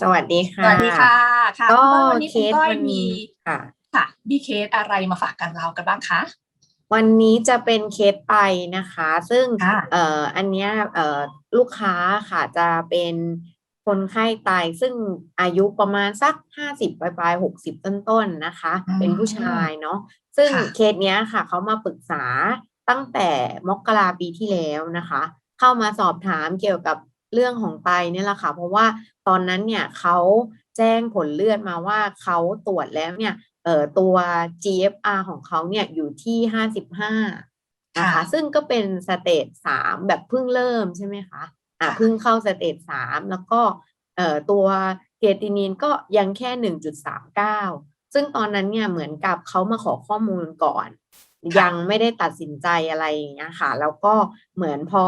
สวัสดีสค่ะวัสดีค่ะ ค่ะก็คุณก้อยวันนี้เคคุณสก้อยวันมีนี้ค่ะค่ะมีเคสอะไรมาฝากกันเรากันบ้างคะวันนี้จะเป็นเคสไตนะคะ ซึ่งค่ะเอ่ออันเนี้ยเอ่อลูกค้าค่ะจะเป็นคนไข้ไตซึ่งอายุประมาณสักห้าสิบปลายๆหกสิบต้นๆนะคะอืมเป็นผู้ชายเนาะซึ่งค่ะเคสเนี้ยค่ะเขามาปรึกษาตั้งแต่มกราปีที่แล้วนะคะ เข้ามาสอบถามเกี่ยวกับ เรื่องของไตเนี่ยแหละค่ะ เพราะว่าตอนนั้นเนี่ยเขาแจ้งผลเลือดมาว่าเขาตรวจแล้วเนี่ยเอ่อตัว GFR ของเขาเนี่ยอยู่ที่ห้าสิบห้านะคะค่ะซึ่งก็เป็นสเตจสามแบบเพิ่งเริ่มใช่ไหมคะอะค่ะเพิ่งเข้าสเตจสามแล้วก็เอ่อตัวเคตินินก็ยังแค่หนึ่งจุดสามเก้าซึ่งตอนนั้นเนี่ยเหมือนกับเขามาขอข้อมูลก่อน ยังไม่ได้ตัดสินใจอะไรอย่างเงี้ยค่ะ แล้วก็เหมือนพอ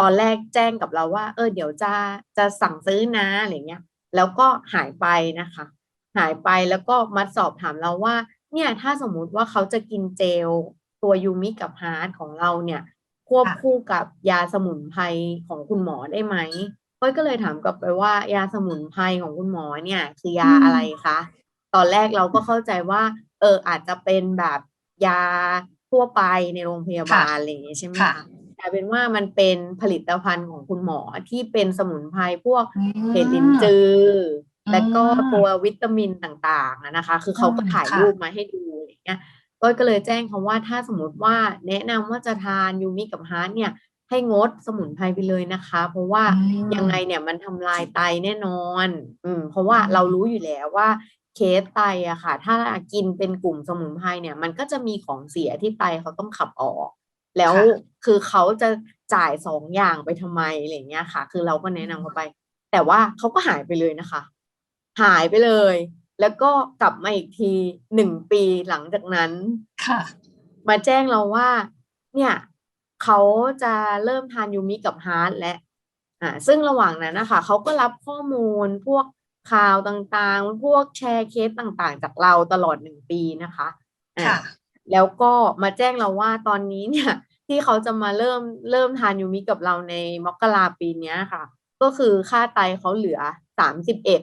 ตอนแรกแจ้งกับเราว่า เออเดี๋ยวจะจะสั่งซื้อนะอะไรเงี้ย แล้วก็หายไปนะคะ หายไปแล้วก็มาสอบถามเราว่า เนี่ยถ้าสมมุติว่าเขาจะกินเจลตัวยูมิกับฮาร์ดของเราเนี่ย ควบค่ะคู่กับยาสมุนไพรของคุณหมอได้ไหมก้อยก็เลยถามกลับไปว่ายาสมุนไพรของคุณหมอเนี่ยคือยาอืมอะไรคะตอนแรกเราก็เข้าใจว่า เอออาจจะเป็นแบบยาทั่วไปในโรงพยาบาลอะไรอย่างเงี้ยใช่ไหมค่ะคะ กลายเป็นว่ามันเป็นผลิตภัณฑ์ของคุณหมอที่เป็นสมุนไพรพวกอืมเห็ดลินจืออมและก็ตัววิตามินต่างๆอะนะคะ คือเขาก็อืมถ่ายค่ะรูปมาให้ดูอย่างเงี้ยก้อยก็เลยแจ้งเขาว่าถ้าสมมติว่าแนะนำว่าจะทานยูมิกับฮาร์ดเนี่ย ให้งดสมุนไพรไปเลยนะคะ เพราะว่าอืมยังไงเนี่ยมันทำลายไตแน่นอน อืมเพราะว่าอืมเรารู้อยู่แล้วว่าเคสไตอะค่ะ ถ้ากินเป็นกลุ่มสมุนไพรเนี่ย มันก็จะมีของเสียที่ไตเขาต้องขับออก แล้วค่ะคือเขาจะจ่ายสองอย่างไปทำไมอะไรอย่างเงี้ยค่ะ คือเราก็แนะนำเขาไป แต่ว่าเขาก็หายไปเลยนะคะ หายไปเลย แล้วก็กลับมาอีกทีหนึ่งปีหลังจากนั้นค่ะ มาแจ้งเราว่า เนี่ยเขาจะเริ่มทานยูมิกับฮาร์ดและอ่าซึ่งระหว่างนั้นนะคะเขาก็รับข้อมูลพวกข่าวต่างๆ พวกแชร์เคสต่างๆ จากเราตลอดหนึ่งปีนะคะอ่าค่ะ แล้วก็มาแจ้งเราว่าตอนนี้เนี่ยที่เขาจะมาเริ่มเริ่มทานยูมิกับเราในมกราปีเนี้ยค่ะ ก็คือค่าไตเขาเหลือสามสิบเอ็ด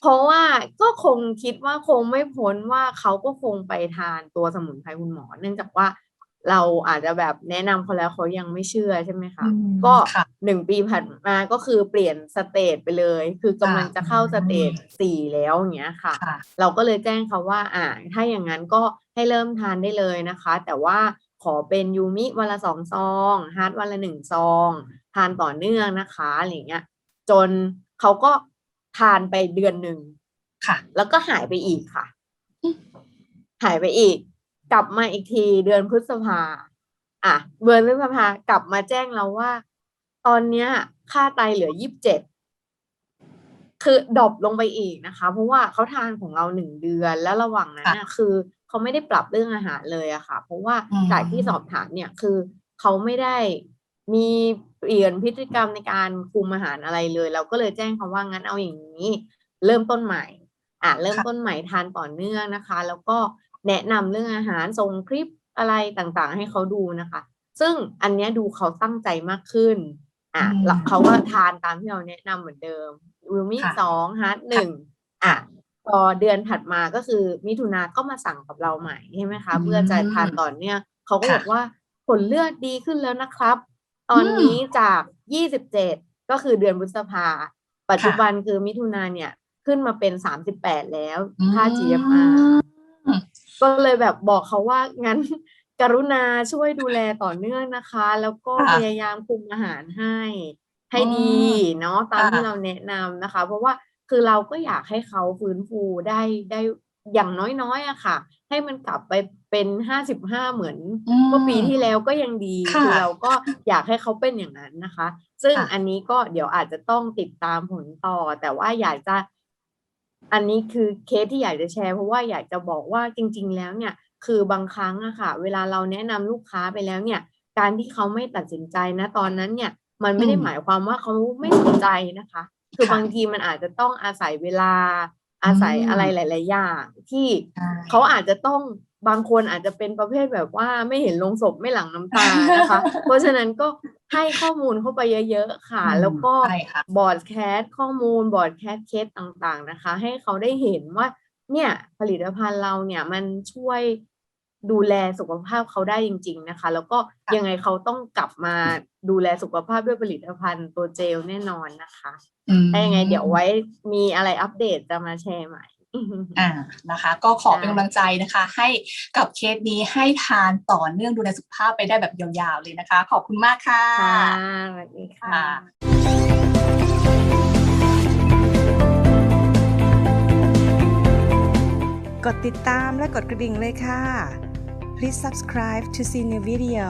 เพราะว่าก็คงคิดว่าคงไม่พ้นว่าเขาก็คงไปทานตัวสมุนไพรคุณหมอ เนื่องจากว่า เราอาจจะแบบแนะนำเขาแล้วเขายังไม่เชื่อใช่ไหมคะ อืมก็ค่ะ หนึ่งปีผ่านมาก็คือเปลี่ยนสเตจไปเลย คือกำลังจะเข้าอืมสเตจสี่แล้วอย่างเงี้ยค่ะ ค่ะ เราก็เลยแจ้งเขาว่า อ่า ถ้าอย่างนั้นก็ให้เริ่มทานได้เลยนะคะ แต่ว่าขอเป็นยูมิวันละสองซองฮาร์ดวันละหนึ่งซอง ทานต่อเนื่องนะคะอะไรเงี้ย จนเขาก็ทานไปเดือนหนึ่ง ค่ะ แล้วก็หายไปอีกค่ะ อืม หายไปอีก กลับมาอีกทีเดือนพฤษภาอะเดือนพฤษภากลับมาแจ้งเราว่า ตอนเนี้ย ค่าไตเหลือยี่สิบเจ็ดคือดรอปลงไปอีกนะคะ เพราะว่าเขาทานของเราหนึ่งเดือนแล้วระหว่างนั้นน่ะคือเขาไม่ได้ปรับเรื่องอาหารเลยอะค่ะ เพราะว่าอืมจากที่สอบถามเนี่ยคือเขาไม่ได้มีเปลี่ยนพฤติกรรมในการคุมอาหารอะไรเลย เราก็เลยแจ้งเขาว่างั้นเอาอย่างนี้ เริ่มต้นใหม่ อะเริ่มต้นใหม่ทานต่อเนื่องนะคะ แล้วก็ แนะนำเรื่องอาหารส่งคลิปอะไรต่างๆ ให้เขาดูนะคะ ซึ่งอันเนี้ยดูเขาตั้งใจมากขึ้นอะอืมแล้วเขาก็ทานตามที่เราแนะนำเหมือนเดิมวิลมิค่ะสองฮาร์ดหนึ่งอะพอเดือนถัดมาก็คือมิถุนาก็มาสั่งกับเราใหม่ใช่ไหมคะอืมเพื่อจะทานต่อเนื่องเขาก็ค่ะบอกว่าผลเลือดดีขึ้นแล้วนะครับ ตอนอืมนี้จากยี่สิบเจ็ดก็คือเดือนพฤษภา ปัจจุค่ะบันคือมิถุนาเนี่ยขึ้นมาเป็นสามสิบแปดแล้วอืมค่า GFR ก็เลยแบบบอกเขาว่างั้นกรุณาช่วยดูแลต่อเนื่องนะคะ แล้วก็ค่ะพยายามคุมอาหารให้ให้อืมดีเนาะตามค่ะที่เราแนะนำนะคะ เพราะว่าคือเราก็อยากให้เขาฟื้นฟูได้ได้อย่างน้อยๆอะค่ะ ให้มันกลับไปเป็นห้าสิบห้าเหมือนอืมเมื่อปีที่แล้วก็ยังดีค่ะคือเราก็อยากให้เขาเป็นอย่างนั้นนะคะ ซึ่งค่ะอันนี้ก็เดี๋ยวอาจจะต้องติดตามผลต่อ แต่ว่าอยากจะ อันนี้คือเคสที่อยากจะแชร์เพราะว่าอยากจะบอกว่าจริง ๆ แล้วเนี่ยคือบางครั้งอะค่ะ เวลาเราแนะนำลูกค้าไปแล้วเนี่ย การที่เขาไม่ตัดสินใจนะตอนนั้นเนี่ย มันไม่ได้อืมหมายความว่าเขาไม่สนใจนะคะ คือค่ะบางทีมันอาจจะต้องอาศัยเวลาอาศัยอืมอะไรหลาย ๆ อย่าง ที่ใช่เขาอาจจะต้อง บางคนอาจจะเป็นประเภทแบบว่าไม่เห็นลงศพไม่หลั่งน้ำตานะคะ เพราะฉะนั้นก็ให้ข้อมูลเข้าไปเยอะๆค่ะอืมแล้วก็ใช่ค่ะบอร์ดแคสข้อมูลบอร์ดแคสเคสต่างๆนะคะ ให้เขาได้เห็นว่า เนี่ยผลิตภัณฑ์เราเนี่ยมันช่วยดูแลสุขภาพเขาได้จริง ๆนะคะ แล้วก็ค่ะยังไงเขาต้องกลับมาดูแลสุขภาพด้วยผลิตภัณฑ์ตัวเจลแน่นอนนะคะอืมถ้ายังไงเดี๋ยวไว้มีอะไรอัปเดตจะมาแชร์ใหม่ อ่านะคะ ก็ขอค่ะเป็นกำลังใจนะคะ ให้กับเคสนี้ให้ทานต่อเนื่องดูแลสุขภาพไปได้แบบยาวๆเลยนะคะ ขอบคุณมากค่ะค่ะสวัสดีค่ะค่ะกดติดตามและกดกระดิ่งเลยค่ะ Please subscribe to see new video